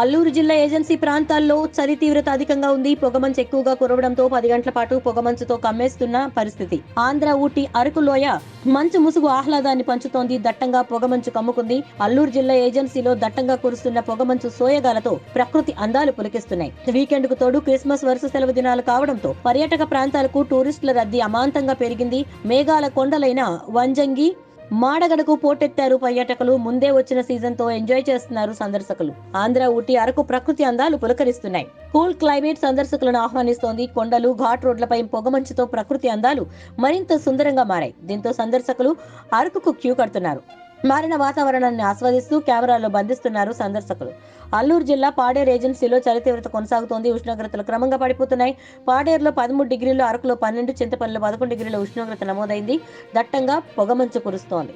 అల్లూరు జిల్లా ఏజెన్సీ ప్రాంతాల్లో చలి తీవ్రత అధికంగా ఉంది. పొగమంచు ఎక్కువగా కురవడంతో పది గంటల పాటు పొగమంచుతో కమ్మేస్తున్న పరిస్థితి. ఆంధ్ర ఊటీ అరకు లోయ మంచు ముసుగు ఆహ్లాదాన్ని పంచుతోంది. దట్టంగా పొగమంచు కమ్ముకుంది. అల్లూరు జిల్లా ఏజెన్సీలో దట్టంగా కురుస్తున్న పొగమంచు సోయగాలతో ప్రకృతి అందాలు పులకిస్తున్నాయి. వీకెండ్కు తోడు క్రిస్మస్ వరుస సెలవు దినాలు కావడంతో పర్యాటక ప్రాంతాలకు టూరిస్టుల రద్దీ అమాంతంగా పెరిగింది. మేఘాల కొండలైన వంజంగి మాడగడకు పోటెత్తారు పర్యాటకులు. ముందే వచ్చిన సీజన్తో ఎంజాయ్ చేస్తున్నారు సందర్శకులు. ఆంధ్ర ఊటీ అరకు ప్రకృతి అందాలు పులకరిస్తున్నాయి. కూల్ క్లైమేట్ సందర్శకులను ఆహ్వానిస్తోంది కొండలు ఘాట్ రోడ్లపై పొగమంచుతో ప్రకృతి అందాలు మరింత సుందరంగా మారాయి. దీంతో సందర్శకులు అరకుకు క్యూ కడుతున్నారు. మారిన వాతావరణాన్ని ఆస్వాదిస్తూ కెమెరాల్లో బంధిస్తున్నారు సందర్శకులు. అల్లూరు జిల్లా పాడేరు ఏజెన్సీలో చలి తీవ్రత కొనసాగుతోంది. ఉష్ణోగ్రతలు క్రమంగా పడిపోతున్నాయి. పాడేరులో పదమూడు డిగ్రీలు అరకులో పన్నెండు చింతపల్లిలో పదకొండు డిగ్రీల ఉష్ణోగ్రత నమోదైంది. దట్టంగా పొగమంచు కురుస్తోంది.